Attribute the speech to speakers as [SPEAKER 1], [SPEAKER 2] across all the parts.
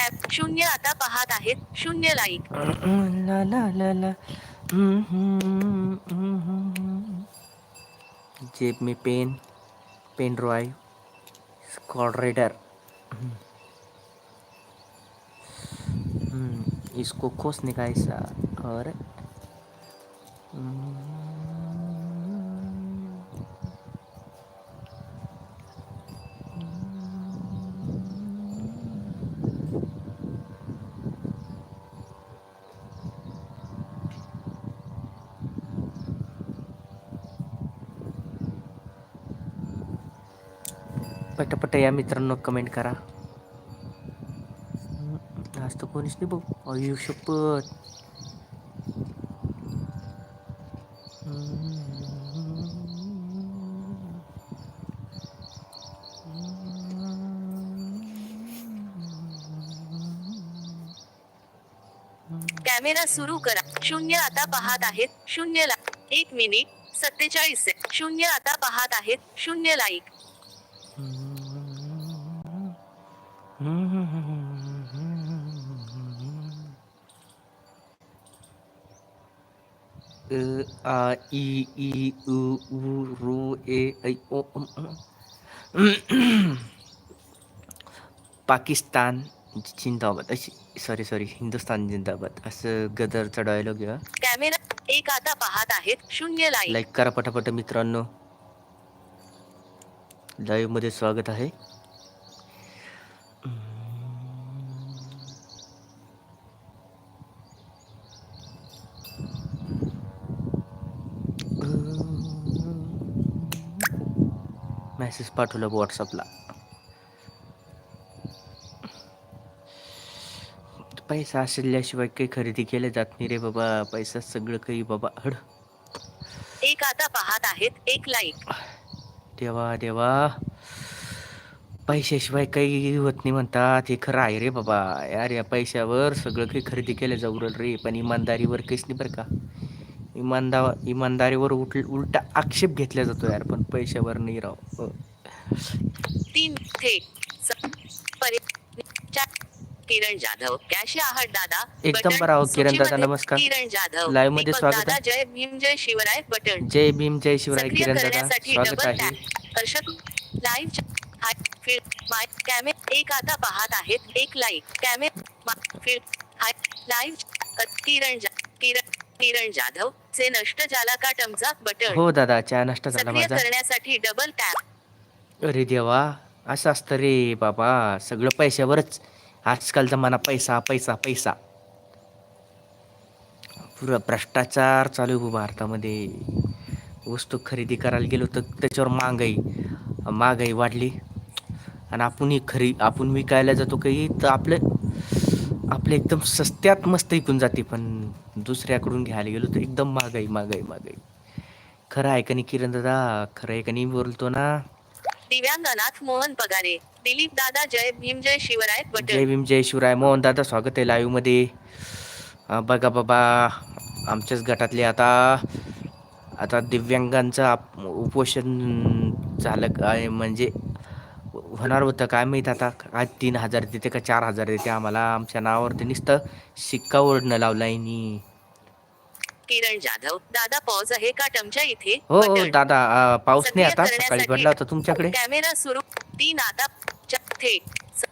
[SPEAKER 1] Cap शून्य आता पाहत आहेत. शून्य लाईक
[SPEAKER 2] ला ला ला ला जेब में पेन पेन ड्राइव स्कॉड रेडर। इसको खोसने का ऐसा और पटापट या मित्रांनो कमेंट करा. आज तर कोणीच नाही बघू. अयू शपथ
[SPEAKER 1] कॅमेरा सुरू करा. शून्य आता पाहत आहेत. शून्य ला एक मिनिट. सत्तेचाळीस शून्य आता पाहत आहेत. शून्य लाईक
[SPEAKER 2] अ आ इ ई उ उ रू ए ऐ ओ. पाकिस्तान जिंदाबाद अशी सॉरी सॉरी हिंदुस्तान जिंदाबाद असं गदरचा डायलॉग आहे
[SPEAKER 1] कॅमेरा एक आता पाहत आहेत. शून्य लाईक
[SPEAKER 2] लाईक करा पटापट मित्रांनो. लाईव्हमध्ये स्वागत आहे. मेसेज पाठवला व्हॉट्सअपला पैसा असल्याशिवाय काही खरेदी केले जात नाही रे बाबा. पैसा सगळं काही बाबा हड.
[SPEAKER 1] एक आता पाहत आहेत एक लाईक
[SPEAKER 2] देवा देवा. पैशाशिवाय काही होत नाही म्हणतात हे खरं आहे रे बाबा. यार या पैशावर सगळं काही खरेदी केलं जाऊ रे. पण इमानदारीवर काहीच नाही बरं का. इमानदा इमानदारीवर उलट उलटा आक्षेप घेतला जातो यार पण पैशावर नाही राव. हो.
[SPEAKER 1] तीन किरण जाधव. कॅशे आहात दादा?
[SPEAKER 2] एकदम बरं किरण दादा, नमस्कार.
[SPEAKER 1] किरण जाधव. लाईव्हमध्ये
[SPEAKER 2] स्वागत आहे.
[SPEAKER 1] जय भीम जय शिवराय बटन.
[SPEAKER 2] जय भीम जय शिवराय किरण दादा स्वागत आहे.
[SPEAKER 1] लाईव्ह माय कॅमे एक आता पाहत आहेत एक लाईक कॅमे field hi live Kiran Kiran Kiran Jadhav चे नष्ट झाला का टमचा बटन.
[SPEAKER 2] हो दादा चहा नष्ट झाला
[SPEAKER 1] सक्रिय
[SPEAKER 2] माझा.
[SPEAKER 1] करण्यासाठी डबल टॅप
[SPEAKER 2] अरे देवा असं असतं रे बाबा सगळं पैशावरच. आजकाल जमाना पैसा पैसा पैसा. पुरा भ्रष्टाचार चालू आहे भारतामध्ये. वस्तू खरेदी करायला गेलो तर त्याच्यावर महागाई महागाई वाढली. आणि आपण खरी आपण विकायला जातो काही तर आपलं आपलं एकदम सस्त्यात मस्त इकून जाते पण दुसऱ्याकडून घ्यायला गेलो तर एकदम महागाई महागाई महागाई. खरं आहे का नाही किरण दादा? खरं आहे का नाही बोलतो ना?
[SPEAKER 1] दिव्यांगनाथ मोहन पगारे. दिलीप दादा जय भीम जय शिवराय
[SPEAKER 2] जय भीम जय शिवराय. मोहन दादा स्वागत आहे लाईव्हमध्ये. बघा बाबा आमच्याच गटातले आता आता दिव्यांगांचं उपोषण झालं म्हणजे होणार होतं काय माहीत आता? काय तीन हजार देते का चार हजार देते आम्हाला? आमच्या नावावरती नुसतं शिक्का ओढणं लावलाय नी
[SPEAKER 1] किरण जाधव दादा पॉज आहे का टमच्या इथे?
[SPEAKER 2] हो हो. दादा अं, पाऊस नाही आता
[SPEAKER 1] सक्रिय
[SPEAKER 2] सकाळी
[SPEAKER 1] करण्यासाठी
[SPEAKER 2] पडला होता तुमच्याकडे.
[SPEAKER 1] कॅमेरा सुरू. तीन आता च- थेट स-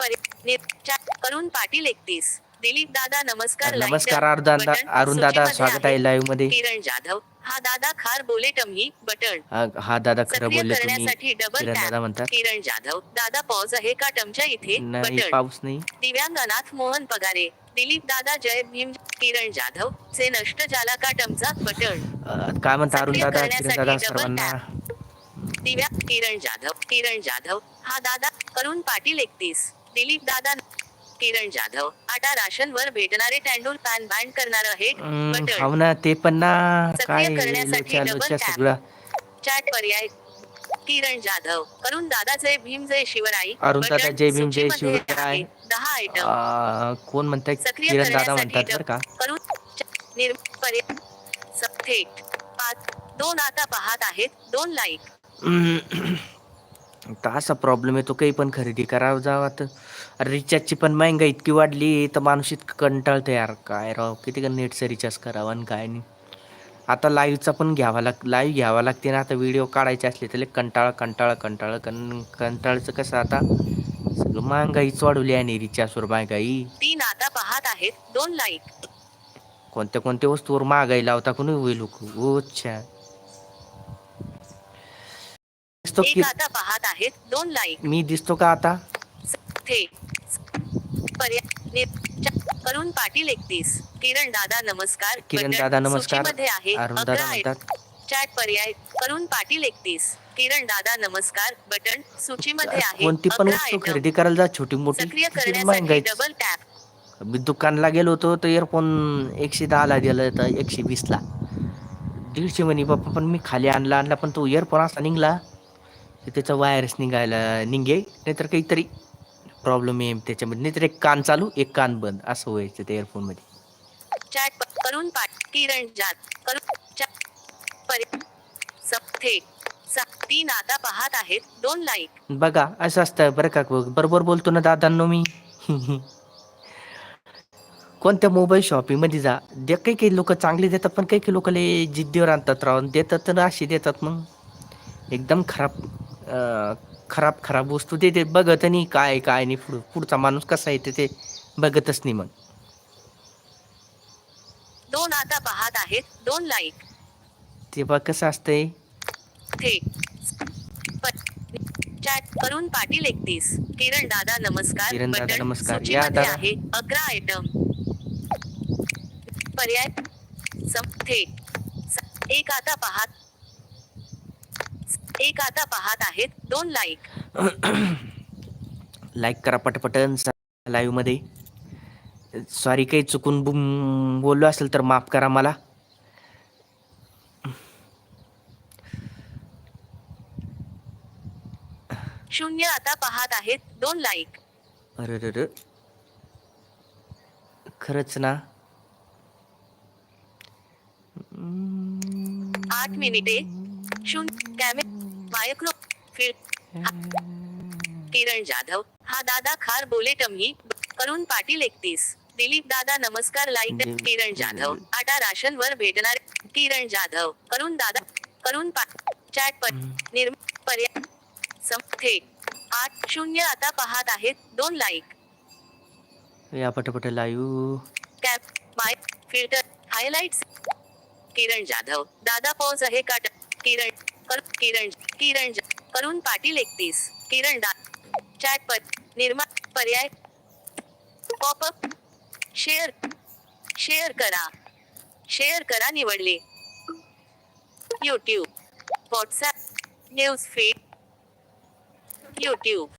[SPEAKER 1] परि- नि- चा- अरुण पाटील एकतीस. दिलीप दादा नमस्कार. लाईक
[SPEAKER 2] नमस्कार
[SPEAKER 1] द-
[SPEAKER 2] अरुण दादा
[SPEAKER 1] बटन.
[SPEAKER 2] अरुण दादा
[SPEAKER 1] सूचीमध्ये
[SPEAKER 2] स्वागत आहे लाईव्हमध्ये.
[SPEAKER 1] किरण जाधव हा दादा खार बोले टमी बटन
[SPEAKER 2] हा हा दादा खरं
[SPEAKER 1] सक्रिय
[SPEAKER 2] बोलले तुम्ही
[SPEAKER 1] करण्यासाठी डबल
[SPEAKER 2] किरण दादा
[SPEAKER 1] टॅप
[SPEAKER 2] म्हणतात.
[SPEAKER 1] किरण जाधव दादा पॉज आहे का टमच्या इथे?
[SPEAKER 2] नाही पाऊस नाही.
[SPEAKER 1] दिव्यांगनाथ मोहन पगारे. दिलीप दादा जय भीम किरण जाधव. चे नष्ट झाला का टमचा बटन
[SPEAKER 2] अं, काय म्हणता अरुण
[SPEAKER 1] सक्रिय
[SPEAKER 2] दादा किरण दादा
[SPEAKER 1] करण्यासाठी डबल
[SPEAKER 2] सर्वांना?
[SPEAKER 1] दिव्या किरण जाधव किरण जाधव. हा दादा अरुण पाटील एकतीस. दिलीप दादा किरण जाधव. आता राशन वर भेटणारे टँडूर पॅन बँड करणार आहे बटन.
[SPEAKER 2] ना ते पण ना
[SPEAKER 1] सक्रिय
[SPEAKER 2] काय
[SPEAKER 1] करण्यासाठी.
[SPEAKER 2] सगळं.
[SPEAKER 1] चॅट पर्याय. किरण जाधव. अरुण दादा जय भीम जय शिवराई
[SPEAKER 2] अरुण दादा जय भीम जय
[SPEAKER 1] सूचीमध्ये
[SPEAKER 2] शिवराय.
[SPEAKER 1] आहे. दहा आयटम
[SPEAKER 2] आ, कोण म्हणताय?
[SPEAKER 1] सक्रिय
[SPEAKER 2] किरण दादा
[SPEAKER 1] करण्यासाठी
[SPEAKER 2] म्हणतात बरं का.
[SPEAKER 1] डब- करून च- निर पर्याय. स- थेट पाच दोन आता पाहत आहेत. दोन लाईक
[SPEAKER 2] हम्म. तर असा प्रॉब्लेम येतो काही पण खरेदी करावं जावं तर रिचार्जची पण महंगाई इतकी वाढली तर माणूस इतकं कंटाळतं यार. काय राव किती का नेटचं रिचार्ज करावं आणि काय नाही. आता लाईव्हचा पण घ्यावा लाग लाईव्ह घ्यावा लागते ना. आता व्हिडिओ काढायचे असले तर कंटाळा कंटाळा कंटाळा कन कंटाळचं कसं आता? सगळं महागाईच वाढवली आहे रिचार्जवर महागाई.
[SPEAKER 1] तीन आता पाहत आहेत दोन लाईक
[SPEAKER 2] कोणत्या कोणत्या वस्तूवर महागाई लावता कोणी? होईल लोक. अच्छा दिसतो
[SPEAKER 1] एक
[SPEAKER 2] की
[SPEAKER 1] आता पाहत आहेत. दोन लाईक
[SPEAKER 2] मी दिसतो का आता?
[SPEAKER 1] अरुण पाटील एकतीस. किरण दादा नमस्कार.
[SPEAKER 2] किरण दादा नमस्कार.
[SPEAKER 1] आहे.
[SPEAKER 2] अरुण दादा. म्हणतात.
[SPEAKER 1] चॅट पर्याय अरुण पाटील एकतीस. किरण दादा नमस्कार. बटन सूचीमध्ये आहे.
[SPEAKER 2] कोणती पण वस्तू. खरेदी करायला जा. छोटी मोठी.
[SPEAKER 1] सक्रिय करण्यासाठी डबल टॅप
[SPEAKER 2] मी दुकानला गेलो होतो तर इयरफोन एकशे दहाला दिलं तर एकशे वीसला. दीडशे म्हणे बाप्पा पण मी खाली आणला आणला पण तो इयरफोन असा निघला. की त्याचा वायरस निघायला निघे नाहीतर काहीतरी प्रॉब्लेम आहे त्याच्यामध्ये. नाहीतर एक कान चालू एक कान बंद असं व्हायचं त्या इयरफोनमध्ये
[SPEAKER 1] चॅट किरण जात. स- तीन आता पाहत आहेत दोन लाईक
[SPEAKER 2] बघा असं असतं बरं का बरोबर बोलतो ना दादांनो मी? कोणत्या मोबाईल शॉपिंगमध्ये जा. दे काही काही लोक चांगले देतात पण काही काही लोक लय जिद्दीवर आणतात राहून देतात तर अशी देतात मग. एकदम खराब. खराब खराब वस्तू देते बघत नाही काय काय नाही. पुढं पुढचा माणूस कसा येते ते बघतच नाही मग.
[SPEAKER 1] दोन आता पाहत आहेत दोन लाईक
[SPEAKER 2] ते बघ कसं असतंय.
[SPEAKER 1] प- चॅट अरुण पाटील एकतीस. किरण दादा नमस्कार.
[SPEAKER 2] किरण दादा नमस्कार. या
[SPEAKER 1] सूचीमध्ये
[SPEAKER 2] दादा.
[SPEAKER 1] आहे अकरा आयटम पर्याय सम स- एक आता पाहत एक आता पाहत आहेत दोन लाईक
[SPEAKER 2] लाईक करा पटपटन लाईव्हमध्ये. सॉरी काही चुकून बोललो असेल तर माफ करा मला.
[SPEAKER 1] शून्य आता पाहत आहेत दोन लाईक
[SPEAKER 2] अरे रे रे. खरंच ना?
[SPEAKER 1] आठ मिनिटे शून्य कॅमे मायक्रो फिर किरण जाधव. हा दादा खार बोले टमी. अरुण पाटील एकतीस. दिलीप दादा नमस्कार लाईक
[SPEAKER 2] दिलीप-
[SPEAKER 1] किरण जाधव. आता राशन वर भेटणार किरण जाधव. अरुण दादा अरुण चॅट पर निर्म पर्याय आठ शून्य आता पाहत आहेत दोन लाईक
[SPEAKER 2] या पटपट live
[SPEAKER 1] cap my filter highlights Kiran Jadhav. दादा पॉज आहे का? किरण कर किरण किरण करुण करून पाटील एकतीस. किरण दा. चॅट पर निर्मा पर्याय. पॉपअप शेअर शेअर करा. शेअर करा निवडले. YouTube WhatsApp news feed YouTube